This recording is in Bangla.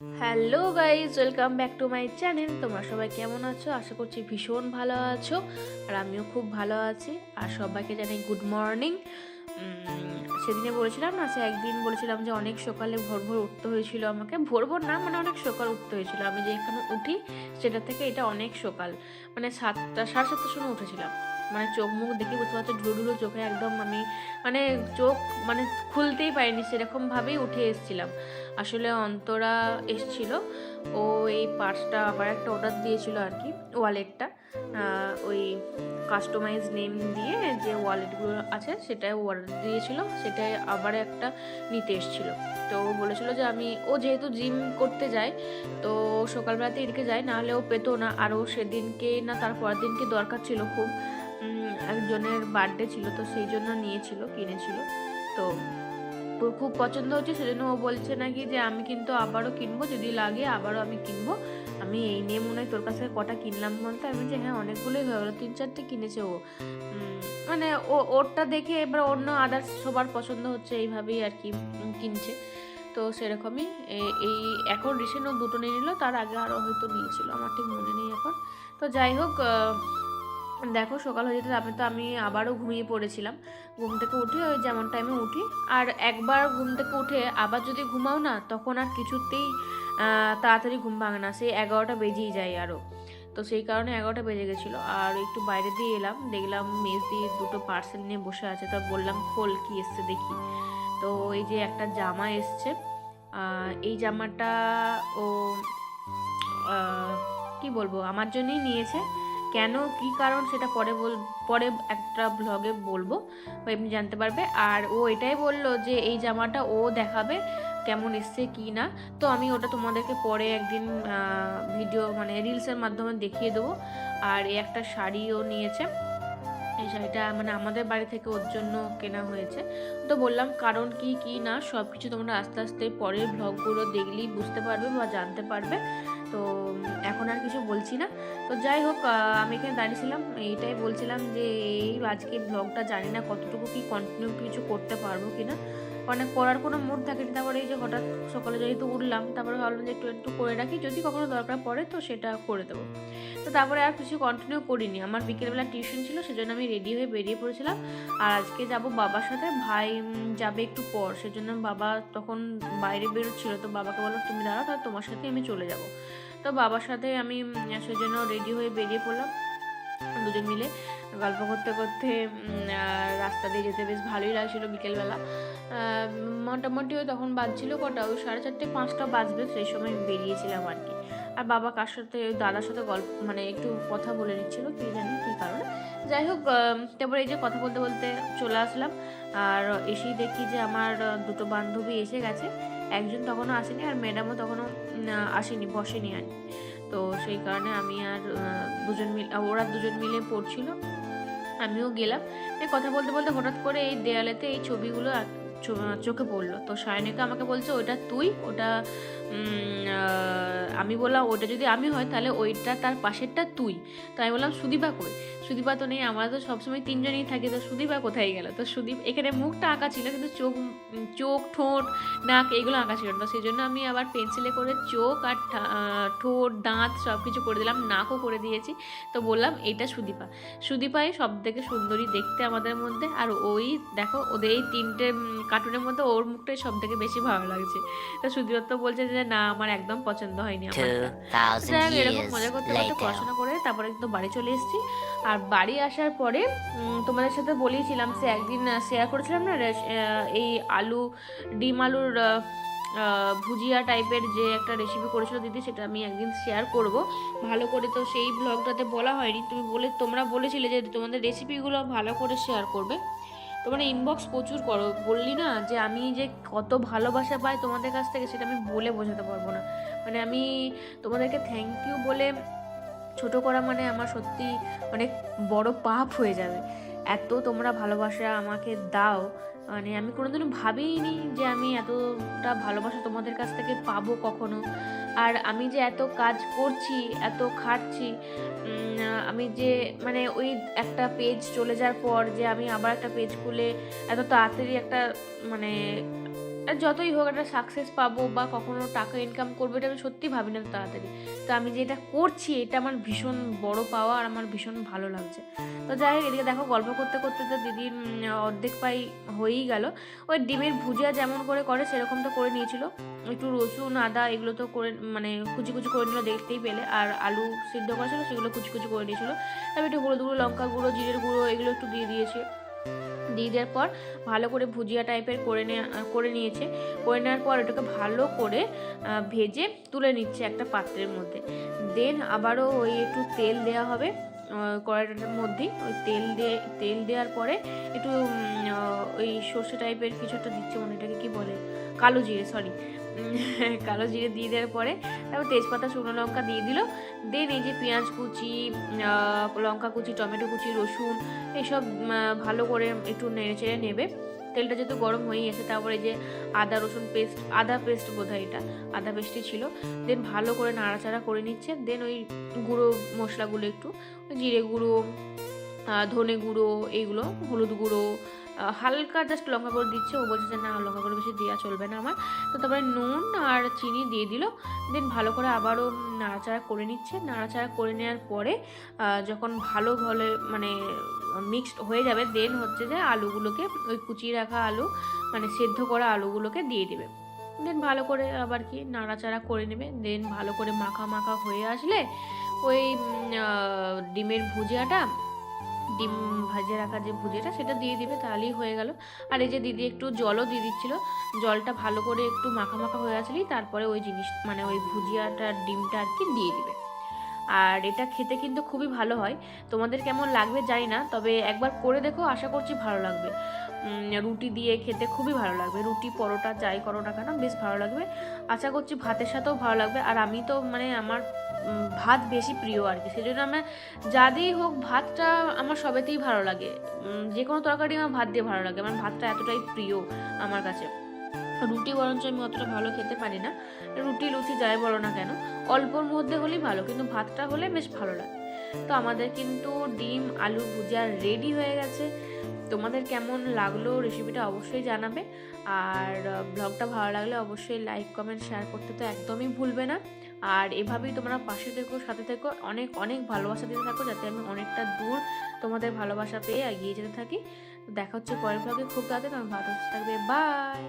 Hello guys welcome back to my channel. তোমরা সবাই কেমন আছো? আশা করছি ভীষণ ভালো আছো, আর আমিও খুব ভালো আছি। আর সবাইকে জানাই গুড মর্নিং সেদিনে বলেছিলাম না, সে একদিন বলেছিলাম যে অনেক সকালে ভোর ভোর উঠতে হয়েছিল আমাকে। ভোর ভোর না মানে অনেক সকাল উঠতে হয়েছিল। আমি যে এখানে উঠি, সেটা থেকে এটা অনেক সকাল। মানে সাতটা, সাড়ে সাতটার সময় উঠেছিলাম। মানে চোখ মুখ দেখে বুঝতে পারছ, ঢুলো ঢুলো চোখে একদম আমি মানে চোখ মানে খুলতেই পারিনি সেরকমভাবেই উঠে এসেছিলাম। আসলে অন্তরা এসছিল, ও এই পার্সটা আবার একটা অর্ডার দিয়েছিল আর কি, ওয়ালেটটা ওই কাস্টমাইজ নেম দিয়ে যে ওয়ালেটগুলো আছে সেটাই অর্ডার দিয়েছিল, সেটাই আবার একটা নিতে এসছিল। তো ও বলেছিল যে আমি, ও যেহেতু জিম করতে যায়, তো সকালবেলাতে এদিকে যায়, নাহলে ও পেতো না, আর ও সেদিনকে না তার পরের দিনকে দরকার ছিল খুব। একজনের বার্থডে ছিল, তো সেই জন্য নিয়েছিল, কিনেছিল। তো ওর খুব পছন্দ হচ্ছে, সেজন্য ও বলছে নাকি যে, আমি কিন্তু আবারও কিনবো, যদি লাগে আবারও আমি কিনবো। আমি এই নিয়ে মনে হয় তোর কাছে কটা কিনলাম বলতে? আমি যে হ্যাঁ অনেকগুলোই হয়ে গেলো, তিন চারটে কিনেছে ও। মানে ও, ওরটা দেখে এবার অন্য আদার্স সবার পছন্দ হচ্ছে, এইভাবেই আর কি কিনছে। তো সেরকমই এই এখন রিসেন্ট ও দুটো নিয়ে নিল, তার আগে আরও হয়তো নিয়েছিল, আমার ঠিক মনে নেই এখন। তো যাই হোক দেখো সকাল হয়ে যেতে তারপরে তো আমি আবারও ঘুমিয়ে পড়েছিলাম। ঘুম থেকে উঠে ওই যেমন টাইমে উঠি। আর একবার ঘুম থেকে উঠে আবার যদি ঘুমাও না, তখন আর কিছুতেই তাড়াতাড়ি ঘুম ভাঙে না। সেই এগারোটা বেজেই যায় আরও তো সেই কারণে এগারোটা বেজে গেছিল। আর একটু বাইরে দিয়ে এলাম। দেখলাম মেজ দিয়ে দুটো পার্সেল নিয়ে বসে আছে। তো বললাম, খোল কি এসছে দেখি। তো এই যে একটা জামা এসছে। এই জামাটা ও কি বলব? আমার জন্যই নিয়েছে। কেন, কি কারণ, সেটা পরে বল, পরে একটা ব্লগে বলব এমনি জানতে পারবে। আর ও এটাই বলল যে, এই জামাটা ও দেখাবে কেমন এসছে কি না। তো আমি ওটা তোমাদেরকে পরে একদিন ভিডিও মানে রিলসের মাধ্যমে দেখিয়ে দেবো। আর এই একটা শাড়িও নিয়েছে। এই শাড়িটা মানে আমাদের বাড়ি থেকে ওর জন্য কেনা হয়েছে। তো বললাম, কারণ কি কি না সব কিছু তোমরা আস্তে আস্তে পরের ব্লগগুলো দেখলেই বুঝতে পারবে বা জানতে পারবে। তো, এখন আর কিছু বলছি না। তো যাই হোক আমি এখানে দাঁড়িয়েছিলাম। এইটাই বলছিলাম যে, এই আজকে ব্লগটা জানি না কতটুকু কি কন্টিনিউ কিছু করতে পারব কি না মানে করার কোনো মুড থাকেনি তারপরে এই যে হঠাৎ সকালে যেহেতু উঠলাম, তারপরে ভাবলাম যে একটু একটু করে রাখি। যদি কখনো দরকার পড়ে তো সেটা করে দেবো। তো তারপরে আর কিছু কন্টিনিউ করিনি। আমার বিকেলবেলা টিউশন ছিল, সেজন্য আমি রেডি হয়ে বেরিয়ে পড়েছিলাম। আর আজকে যাব বাবার সাথে। ভাই যাবে একটু পর। সেজন্য বাবা তখন বাইরে বেরোচ্ছিল। তো বাবাকে বললাম, তুমি দাঁড়াও, তাহলে তোমার সাথে আমি চলে যাব। তো বাবার সাথে আমি সেজন্য রেডি হয়ে বেরিয়ে পড়লাম। দুজন মিলে গল্প করতে করতে রাস্তা দিয়ে যেতে বেশ ভালোই লাগছিল বিকেলবেলা। মোটামুটি ওই তখন বাজছিল কটা? ওই সাড়ে চারটে পাঁচটা বাজবে, সেই সময় বেরিয়েছিলাম আর কি। আর বাবা কার সাথে, ওই দাদার সাথে গল্প মানে একটু কথা বলে নিচ্ছিল, কি জানি কী কারণে। যাই হোক তারপরে এই যে কথা বলতে বলতে চলে আসলাম। আর এসেই দেখি যে আমার দুটো বান্ধবী এসে গেছে। একজন তখনও আসেনি আর ম্যাডামও তখনও আসেনি, বসেনি আর তো সেই কারণে আমি আর দুজন মিলে, ওরা দুজন মিলে পড়ছিল। আমিও গেলাম। কথা বলতে বলতে হঠাৎ করে এই দেয়ালেতে এই ছবিগুলো চোখে পড়ল। তো সায়নিকা আমাকে বলছে, ওটা তুই, ওটা আমি বললাম, ওটা যদি আমি হয়, তাহলে ওইটা তার পাশেরটা তুই। তো আমি বললাম, সুদীপা কই? সুদীপা তো নেই আমরা তো সবসময় তিনজনই থাকি তো সুদীপা কোথায় গেল? তো সুদীপ এখানে মুখটা আঁকা ছিল কিন্তু চোখ চোখ ঠোঁট নাক এগুলো আঁকা ছিল না। তো সেই জন্য আমি আবার পেন্সিলে করে চোখ আর ঠোঁট দাঁত সব কিছু করে দিলাম নাকও করে দিয়েছি। তো বললাম এটা সুদীপা। সুদীপাই সব থেকে সুন্দরী দেখতে আমাদের মধ্যে আর ওই দেখো ওদের এই তিনটে কার্টুনের মধ্যে ওর মুখটাই সব থেকে বেশি ভালো লাগছে। তো সুদীপা তো বলছে যে না আমার একদম পছন্দ হয়নি আমার। যাই হোক, 2000 এরকম মজা করতে করতে পড়াশোনা করে তারপরে কিন্তু বাড়ি চলে এসেছি। আর বাড়ি আসার পরে তোমাদের সাথে বলেইছিলাম সে একদিন শেয়ার করেছিলাম না এই আলু, ডিম আলুর ভুজিয়া টাইপের যে একটা রেসিপি করেছিল দিদি, সেটা আমি একদিন শেয়ার করব। ভালো করে তো সেই ব্লগটাতে বলা হয়নি। তুমি বলে, তোমরা বলেছিলে যে তোমাদের রেসিপিগুলো ভালো করে শেয়ার করবে। তোমরা ইনবক্স প্রচুর করো। বললি না যে আমি যে কত ভালোবাসা পাই তোমাদের কাছ থেকে, সেটা আমি বলে বোঝাতে পারব না। মানে আমি তোমাদেরকে থ্যাংক ইউ বলে ছোট করা মানে আমার সত্যি অনেক বড় পাপ হয়ে যাবে। এত তোমরা ভালোবাসা আমাকে দাও মানে আমি কোনোদিনও ভাবিনি যে আমি এতটা ভালোবাসা তোমাদের কাছ থেকে পাবো কখনো। আর আমি যে এত কাজ করছি, এত খাটছি আমি যে মানে ওই একটা পেজ চলে যাওয়ার পর যে আমি আবার একটা পেজ খুলে এত তাড়াতাড়ি একটা মানে আর যতই হোক একটা সাকসেস পাবো বা কখনো টাকা ইনকাম করব, এটা আমি সত্যি ভাবি না তাড়াতাড়ি। তো আমি যে এটা করছি, এটা আমার ভীষণ বড় পাওয়া আর আমার ভীষণ ভালো লাগছে। তো যাই হোক, এদিকে দেখো, গল্প করতে করতে তো দিদির অর্ধেক পাই হয়েই গেল। ওই ডিমের ভুজিয়া যেমন করে করে, সেরকম তো করে নিয়েছিল। একটু রসুন, আদা এগুলো তো করে মানে কুচি কুচি করে নিল, দেখতেই পেলে। আর আলু সিদ্ধ করেছিল, সেগুলো কুচি কুচি করে নিয়েছিল। তারপর একটু হলুদ গুঁড়ো, লঙ্কা গুঁড়ো, জিরের গুঁড়ো, এগুলো একটু দিয়ে দিয়েছে। দিয়ে দেওয়ার পর ভালো করে ভুজিয়া টাইপের করে করে নিয়েছে। করে নেওয়ার পর ওটাকে ভালো করে ভেজে তুলে নিচ্ছে একটা পাত্রের মধ্যে। দেন আবারও ওই একটু তেল দেওয়া হবে। কড়াইটার মধ্যেই ওই তেল দিয়ে, তেল দেওয়ার পরে একটু ওই সর্ষে টাইপের কিছু একটা দিচ্ছে মনে এটাকে কী বলে? কালো জিরে সরি কালো জিরে দিয়ে দেওয়ার পরে তারপর তেজপাতা, শুকনো লঙ্কা দিয়ে দিল। দেন এই যে পেঁয়াজ কুচি লঙ্কা কুচি, টমেটো কুচি, রসুন, এসব ভালো করে একটু নেড়ে চেড়ে নেবে। তেলটা যেহেতু গরম হয়ে গেছে তারপরে যে আদা, রসুন পেস্ট, আদা পেস্ট বোধ এটা, আদা পেস্টই ছিল। দেন ভালো করে নাড়াচাড়া করে নিচ্ছে দেন ওই গুঁড়ো মশলাগুলো একটু জিরে গুঁড়ো ধনে গুঁড়ো, এইগুলো, হলুদ গুঁড়ো হালকা জাস্ট লঙ্কা করে দিচ্ছে, ও বলছে যে না, লঙ্কা করে বেশি দেওয়া চলবে না আমার। তো তারপরে নুন আর চিনি দিয়ে দিল। দেন ভালো করে আবারও নাড়াচাড়া করে নিচ্ছে। নাড়াচাড়া করে নেওয়ার পরে যখন ভালো ভালো মানে মিক্সড হয়ে যাবে দেন হচ্ছে যে আলুগুলোকে, ওই কুচিয়ে রাখা আলু মানে সেদ্ধ করা আলুগুলোকে দিয়ে দেবে। দেন ভালো করে আবার কি, নাড়াচাড়া করে নেবে। দেন ভালো করে মাখা মাখা হয়ে আসলে, ওই ডিমের ভুজিয়াটা ডিম ভাজে রাখার যে ভুজিটা, সেটা দিয়ে দিবে, তাহলেই হয়ে গেল। আর এই যে দিদি একটু জলও দিয়ে দিচ্ছিল। জলটা ভালো করে একটু মাখা মাখা হয়ে আসলেই তারপরে ওই জিনিস মানে ওই ভুজিয়াটার ডিমটা আর কি দিয়ে দিবে। আর এটা খেতে কিন্তু খুবই ভালো হয়। তোমাদের কেমন লাগবে জানি না, তবে একবার করে দেখো, আশা করছি ভালো লাগবে। রুটি দিয়ে খেতে খুবই ভালো লাগবে। রুটি, পরোটা, যাই করো না কেন, বেশ ভালো লাগবে। আশা করছি ভাতের সাথেও ভালো লাগবে। আর আমি তো মানে আমার ভাত বেশি প্রিয় আর কি। সেজন্য আমার যা দিয়েই হোক, ভাতটা আমার সবেতেই ভালো লাগে। যে কোনো তরকারি আমার ভাত দিয়ে ভালো লাগে। আমার ভাতটা এতটাই প্রিয় আমার কাছে। রুটি বরঞ্চ আমি অতটা ভালো খেতে পারি না। রুটি, লুচি, যাই বলো না কেন, অল্পর মধ্যে হলেই ভালো। কিন্তু ভাতটা হলে বেশ ভালো লাগে। তো আমাদের কিন্তু ডিম, আলু, ভুজিয়া রেডি হয়ে গেছে। তোমাদের কেমন লাগল রেসিপিটা অবশ্যই জানাবে। আর ব্লগটা ভালো লাগলে অবশ্যই লাইক কমেন্ট শেয়ার করতে তো একদমই ভুলবে না। আর এভাবেই তোমরা পাশে থেকো, সাথে থেকো। অনেক অনেক ভালোবাসা দিতে থাকো যাতে আমি অনেকটা দূর তোমাদের ভালোবাসা পেয়ে এগিয়ে যেতে থাকি। দেখা হচ্ছে পরের ব্লগে খুব তাড়াতাড়ি তোমার ভালো থাকবে। বাই